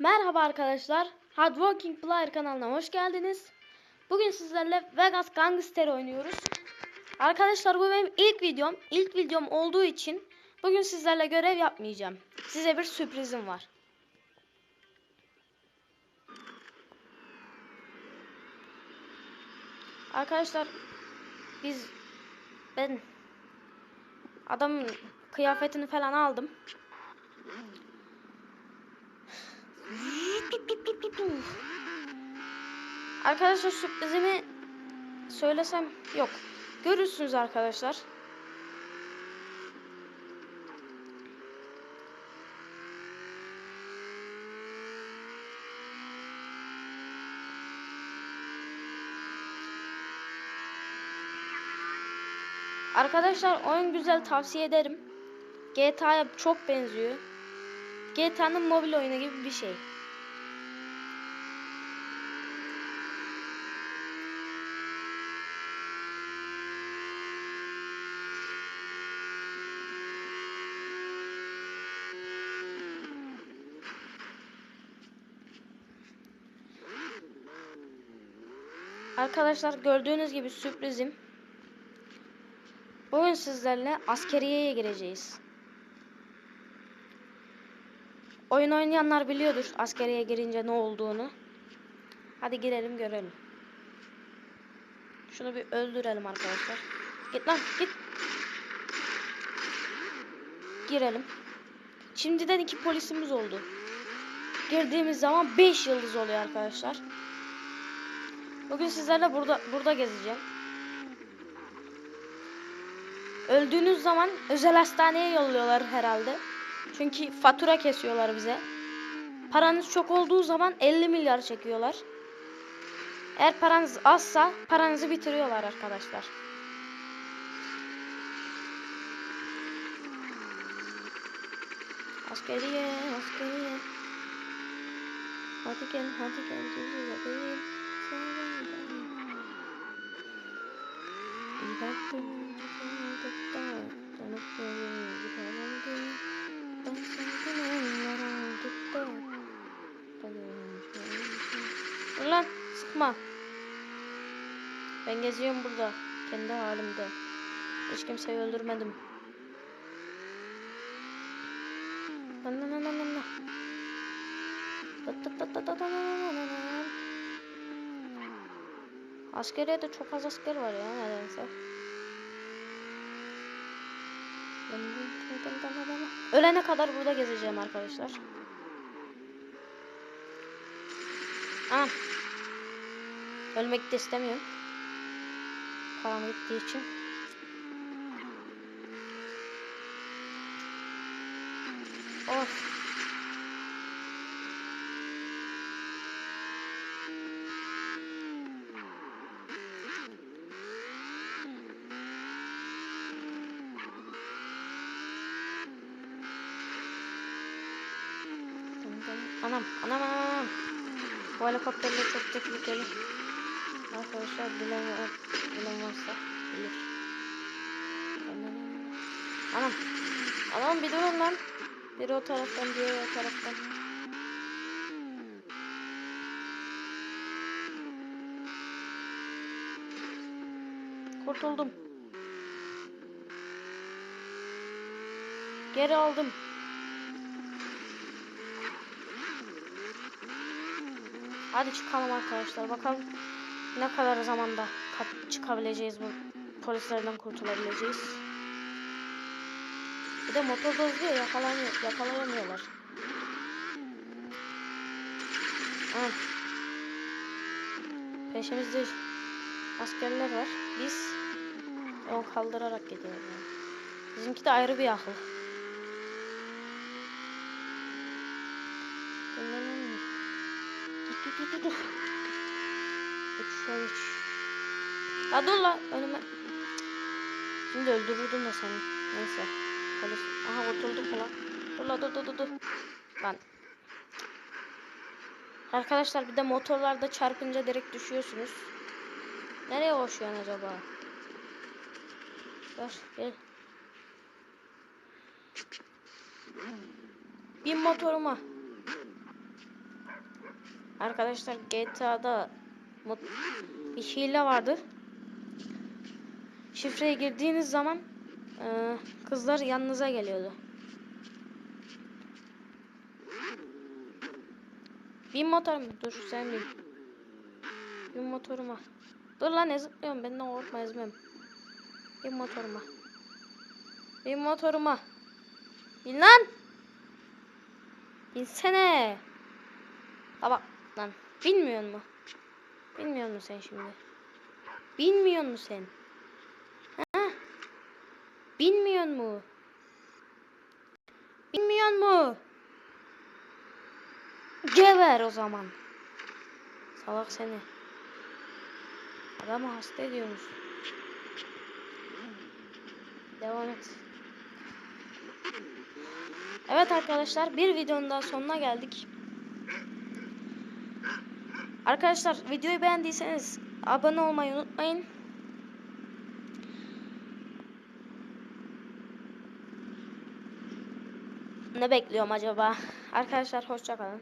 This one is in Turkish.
Merhaba arkadaşlar. Hard Working Player kanalına hoş geldiniz. Bugün sizlerle Vegas Gangster oynuyoruz. Arkadaşlar bu benim ilk videom. İlk videom olduğu için bugün sizlerle görev yapmayacağım. Size bir sürprizim var. Arkadaşlar biz ben adamın kıyafetini falan aldım. Arkadaşlar sürprizimi söylesem yok. Görürsünüz arkadaşlar. Arkadaşlar oyun güzel tavsiye ederim. GTA'ya çok benziyor. GTA'nın mobil oyunu gibi bir şey. Arkadaşlar gördüğünüz gibi sürprizim. Bugün sizlerle askeriyeye gireceğiz. Oyun oynayanlar biliyordur askeriye girince ne olduğunu. Hadi girelim görelim. Şunu bir öldürelim arkadaşlar. Git lan git. Girelim. Şimdiden iki polisimiz oldu. Girdiğimiz zaman 5 yıldız oluyor arkadaşlar. Bugün sizlerle burada burada gezeceğim. Öldüğünüz zaman özel hastaneye yolluyorlar herhalde. Çünkü fatura kesiyorlar bize. Paranız çok olduğu zaman 50 milyar çekiyorlar. Eğer paranız azsa paranızı bitiriyorlar arkadaşlar. Askeriye, askeriye. Hadi gel, hadi gel, yüzüne değil. Lan, sıkma. Ben geziyorum burada, kendi halimde. Hiç kimseyi öldürmedim. Lan lan lan lan lan. Askeriye de çok az asker var ya nedense. Ölene kadar burada gezeceğim arkadaşlar. Aa. Ölmek de istemiyorum. Param gittiği için. Of. Anam, anam, anam. Bu helikopterler çok tehlikeli. Arkadaşlar bilen, bilen varsa bilir. Anam, anam bir durun lan. Biri o taraftan, diğeri o taraftan. Kurtuldum. Geri aldım. Hadi çıkalım arkadaşlar. Bakalım ne kadar zamanda çıkabileceğiz bu polislerden kurtulabileceğiz. Bir de motorda hızlıyor yakalanıyor, yakalayamıyorlar. Ha. Peşimizde askerler var. Biz yol kaldırarak gidiyoruz. Bizimki de ayrı bir akıl. Dur dur dur dur. Üç şöyle üç. Ya dur la önüme. Şimdi öldürürdüm de seni. Neyse. Polis. Aha oturduk mu lan? Dur la dur dur dur dur. Lan. Arkadaşlar bir de motorlarda çarpınca direkt düşüyorsunuz. Nereye koşuyorsun acaba? Ver gel. Bin motoruma. Arkadaşlar GTA'da bir hile vardı. Şifreye girdiğiniz zaman e, kızlar yanınıza geliyordu. Bin motor mu? Dur sen bin. Bin motoruma. Dur lan ne zıplıyorum benden korkma ezmem. Bin motoruma. Bin motoruma. Bin lan. Binsene. Baba lan bilmiyor mu? Bilmiyor musun sen şimdi? Bilmiyor musun sen? Ha? Bilmiyor mu? Bilmiyor mu? Geber o zaman. Salak seni. Adamı hasta ediyormuş. Devam et. Evet arkadaşlar bir videonun daha sonuna geldik. Arkadaşlar videoyu beğendiyseniz abone olmayı unutmayın. Ne bekliyorum acaba? Arkadaşlar hoşça kalın.